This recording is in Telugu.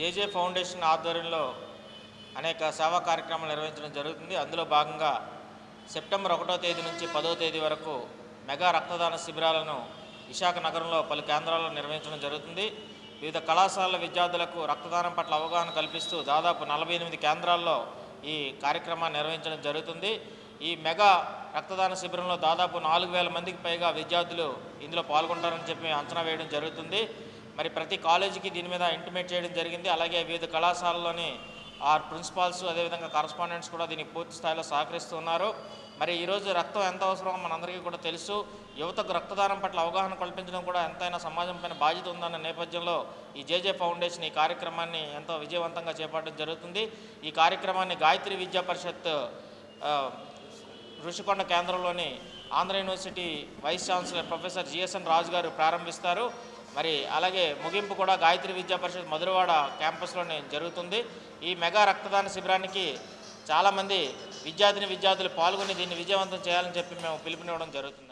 జేజే ఫౌండేషన్ ఆధ్వర్యంలో అనేక సేవా కార్యక్రమాలు నిర్వహించడం జరుగుతుంది. అందులో భాగంగా సెప్టెంబర్ ఒకటో తేదీ నుంచి పదో తేదీ వరకు మెగా రక్తదాన శిబిరాలను విశాఖ నగరంలో పలు కేంద్రాల్లో నిర్వహించడం జరుగుతుంది. వివిధ కళాశాలల విద్యార్థులకు రక్తదానం పట్ల అవగాహన కల్పిస్తూ దాదాపు నలభై ఎనిమిది కేంద్రాల్లో ఈ కార్యక్రమాన్ని నిర్వహించడం జరుగుతుంది. ఈ మెగా రక్తదాన శిబిరంలో దాదాపు నాలుగు వేల మందికి పైగా విద్యార్థులు ఇందులో పాల్గొంటారని చెప్పి అంచనా వేయడం జరుగుతుంది. మరి ప్రతి కాలేజీకి దీని మీద ఇంటిమేట్ చేయడం జరిగింది. అలాగే వివిధ కళాశాలలోని ఆ ప్రిన్సిపాల్స్ అదేవిధంగా కరస్పాండెంట్స్ కూడా దీనికి పూర్తి స్థాయిలో సహకరిస్తున్నారు మరి ఈరోజు రక్తం ఎంత అవసరమో మనందరికీ కూడా తెలుసు. యువతకు రక్తదానం పట్ల అవగాహన కల్పించడం కూడా ఎంతైనా సమాజం పైన బాధ్యత ఉందన్న నేపథ్యంలో ఈ జేజే ఫౌండేషన్ ఈ కార్యక్రమాన్ని ఎంతో విజయవంతంగా చేపట్టడం జరుగుతుంది. ఈ కార్యక్రమాన్ని గాయత్రి విద్యా పరిషత్ ఋషికొండ కేంద్రంలోని Andhra university vice chancellor professor G S N Raju garu ప్రారంభిస్తారు. మరి అలాగే ముగింపు కూడా గాయత్రి విద్యా పరిషత్ మధురవాడ క్యాంపస్లోనే జరుగుతుంది. ఈ మెగా రక్తదాన శిబిరానికి చాలామంది విద్యార్థిని విద్యార్థులు పాల్గొని దీన్ని విజయవంతం చేయాలని చెప్పి మేము పిలుపునివ్వడం జరుగుతుంది